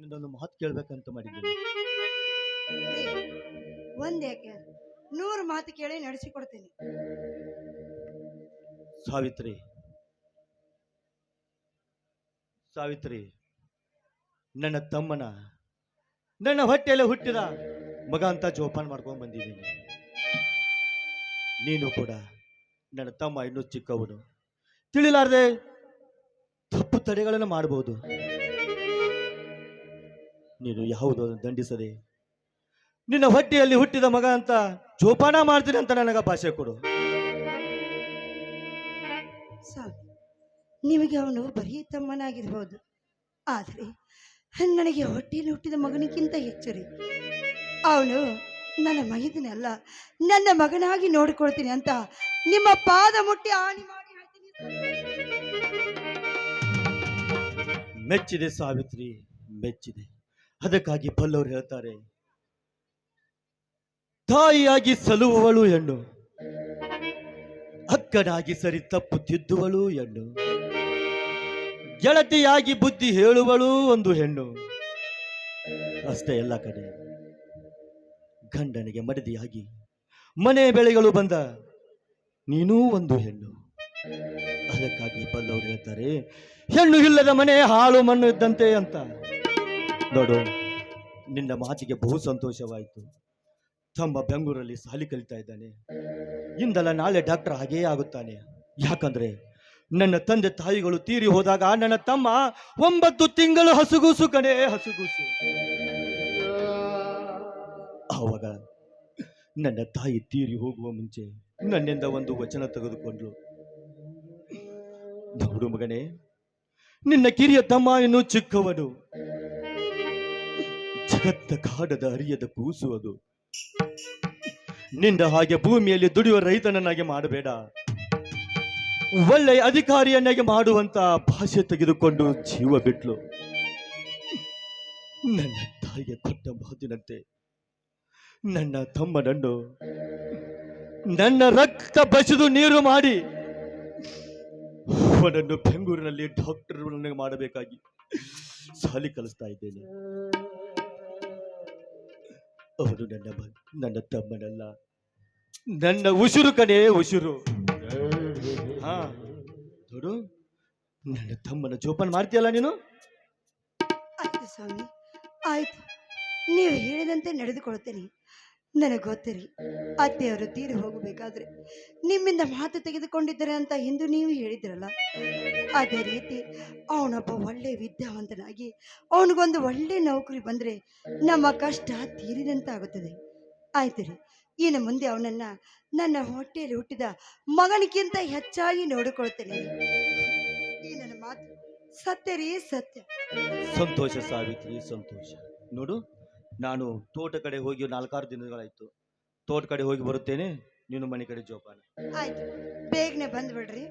ನಿನ್ನೊಂದು ಮಹತ್ ಕೇಳ್ಬೇಕಂತ ಮಾಡಿದ್ದೀನಿ. ಒಂದೇಕೆ ನೂರು ಮಾತು ಕೇಳಿ ನಡೆಸಿಕೊಡ್ತೀನಿ. ಸಾವಿತ್ರಿ ಸಾವಿತ್ರಿ ನನ್ನ ತಮ್ಮನ ನನ್ನ ಹೊಟ್ಟೆಯಲ್ಲಿ ಹುಟ್ಟಿದ ಮಗ ಅಂತ ಜೋಪಾನ ಮಾಡ್ಕೊಂಡು ಬಂದಿದ್ದೀನಿ. ನೀನು ಕೂಡ ನನ್ನ ತಮ್ಮ ಇನ್ನೂ ಚಿಕ್ಕವನು. ತಿಳಿಲಾರದೆ ತಪ್ಪು ತಡೆಗಳನ್ನು ಮಾಡಬಹುದು ನೀನು ಯಾವುದು ದಂಡಿಸದೆ ನಿನ್ನ ಹೊಟ್ಟೆಯಲ್ಲಿ ಹುಟ್ಟಿದ ಮಗ ಅಂತ ಜೋಪಾನ ಮಾಡ್ತೀನಿ ಅಂತ ನನಗ ಭಾಷೆ ಕೊಡು. ಸ್ವಾಮಿ ನಿಮಗೆ ಅವನು ಬರೀ ತಮ್ಮನಾಗಿರ್ಬೋದು ಆದರೆ ನನಗೆ ಹೊಟ್ಟೆಯಲ್ಲಿ ಹುಟ್ಟಿದ ಮಗನಿಗಿಂತ ಹೆಚ್ಚು ರೀ ಅವನು ನನ್ನ ಮಗಿದನಲ್ಲ ನನ್ನ ಮಗನಾಗಿ ನೋಡ್ಕೊಳ್ತೀನಿ ಅಂತ ನಿಮ್ಮ ಪಾದ ಮುಟ್ಟಿ ಆಣಿ ಮಾಡಿ ಮೆಚ್ಚಿದೆ ಸಾವಿತ್ರಿ ಮೆಚ್ಚಿದೆ. ಅದಕ್ಕಾಗಿ ಪಲ್ಲವರು ಹೇಳ್ತಾರೆ, ತಾಯಿಯಾಗಿ ಸಲುವವಳು ಹೆಣ್ಣು ಅಕ್ಕನಾಗಿ ಸರಿ ತಪ್ಪು ತಿದ್ದುವಳು ಹೆಣ್ಣು, ಗೆಳತಿಯಾಗಿ ಬುದ್ಧಿ ಹೇಳುವಳು ಒಂದು ಹೆಣ್ಣು. ಅಷ್ಟೇ ಎಲ್ಲ ಕಡೆ. ಗಂಡನಿಗೆ ಮಡದಿಯಾಗಿ ಮನೆ ಬೆಳೆಗಳು ಬಂದ ನೀನೂ ಒಂದು ಹೆಣ್ಣು. ಅದಕ್ಕಾಗಿ ಬಲ್ಲವರು ಹೇಳ್ತಾರೆ, ಹೆಣ್ಣು ಇಲ್ಲದ ಮನೆ ಹಾಳು ಮಣ್ಣು ಇದ್ದಂತೆ ಅಂತ. ನೋಡು, ನಿನ್ನ ಮಾತಿಗೆ ಬಹು ಸಂತೋಷವಾಯಿತು. ತಮ್ಮ ಬೆಂಗಳೂರಲ್ಲಿ ಸಾಲಿ ಕಲಿತಾ ಇದ್ದಾನೆ. ಇಂದಲ್ಲ ನಾಳೆ ಡಾಕ್ಟರ್ ಹಾಗೇ ಆಗುತ್ತಾನೆ. ಯಾಕಂದ್ರೆ ನನ್ನ ತಂದೆ ತಾಯಿಗಳು ತೀರಿ ಹೋದಾಗ ನನ್ನ ತಮ್ಮ ಒಂಬತ್ತು ತಿಂಗಳು ಹಸುಗೂಸು ಕಣೆ, ಹಸುಗೂಸು. ಆವಾಗ ನನ್ನ ತಾಯಿ ತೀರಿ ಹೋಗುವ ಮುಂಚೆ ನನ್ನಿಂದ ಒಂದು ವಚನ ತೆಗೆದುಕೊಂಡ್ಲು ನೋಡು ಮಗನೇ, ನಿನ್ನ ಕಿರಿಯ ತಮ್ಮ ಇನ್ನು ಚಿಕ್ಕವನು. ಜಗತ್ತ ಕಾಡದ ಅರಿಯದ ಕೂಸು ಅದು. ನಿಂದ ಹಾಗೆ ಭೂಮಿಯಲ್ಲಿ ದುಡಿಯುವ ರೈತನನ್ನಾಗಿ ಮಾಡಬೇಡ. ಒಳ್ಳೆಯ ಅಧಿಕಾರಿಯನ್ನಾಗಿ ಮಾಡುವಂತ ಭಾಷೆ ತೆಗೆದುಕೊಂಡು ಜೀವ ಬಿಟ್ಲು. ನನ್ನ ತಾಯಿಗೆ ಕೊಟ್ಟ ಮಾತಿನಂತೆ ನನ್ನ ತಮ್ಮನನ್ನು ನನ್ನ ರಕ್ತ ಬಸಿದು ನೀರು ಮಾಡಿ ಅವನನ್ನು ಬೆಂಗಳೂರಿನಲ್ಲಿ ಡಾಕ್ಟರ್ ಮಾಡಬೇಕಾಗಿ ಸಾಲಿ ಕಲಿಸ್ತಾ ಇದ್ದೇನೆ. ಅವನು ನನ್ನ ನನ್ನ ತಮ್ಮನಲ್ಲ. ನನ್ನ ಉಸಿರು ಕಡೆ ಉಸಿರು. ಹಾ. ನೋಡು, ನನ್ನ ತಮ್ಮನ ಜೋಪಾನ ಮಾಡ್ತೀಯಲ್ಲ ನೀನು? ಆಯ್ತು ಸ್ವಾಮಿ, ಆಯ್ತು. ನೀವು ಹೇಳಿದಂತೆ ನಡೆದುಕೊಳ್ತೇನೆ ನನಗೆ ಗೊತ್ತಿರಿ ಅತ್ತೆಯವರು ತೀರಿ ಹೋಗಬೇಕಾದ್ರೆ ನಿಮ್ಮಿಂದ ಮಾತು ತೆಗೆದುಕೊಂಡಿದ್ದಾರೆ ಅಂತ ಎಂದು ನೀವು ಹೇಳಿದ್ರಲ್ಲ, ಅದೇ ರೀತಿ ಅವನೊಬ್ಬ ಒಳ್ಳೆ ವಿದ್ಯಾವಂತನಾಗಿ ಅವನಿಗೊಂದು ಒಳ್ಳೆ ನೌಕರಿ ಬಂದರೆ ನಮ್ಮ ಕಷ್ಟ ತೀರಿದಂತಾಗುತ್ತದೆ. ಆಯ್ತು ರೀ, ಇನ್ನು ಮುಂದೆ ಅವನನ್ನ ನನ್ನ ಹೊಟ್ಟೆಯಲ್ಲಿ ಹುಟ್ಟಿದ ಮಗನಿಗಿಂತ ಹೆಚ್ಚಾಗಿ ನೋಡಿಕೊಳ್ತೇನೆ. ಈ ನನ್ನ ಮಾತು ಸತ್ಯ ರೀ ಸತ್ಯ. ಸಂತೋಷ ಸಾವಿತ್ರಿ, ಸಂತೋಷ. ನೋಡು ನಾನು ತೋಟ ಕಡೆ ಹೋಗಿ ನಾಲ್ಕಾರು ದಿನಗಳಾಯ್ತು. ತೋಟ ಕಡೆ ಹೋಗಿ ಬರುತ್ತೇನೆ. ನೀನು ಮನೆ ಕಡೆ ಜೋಪಾನ. ಆಯ್ತು. ಬೇಗನೆ ಬಂದ್ಬಿಡ್ರಿ.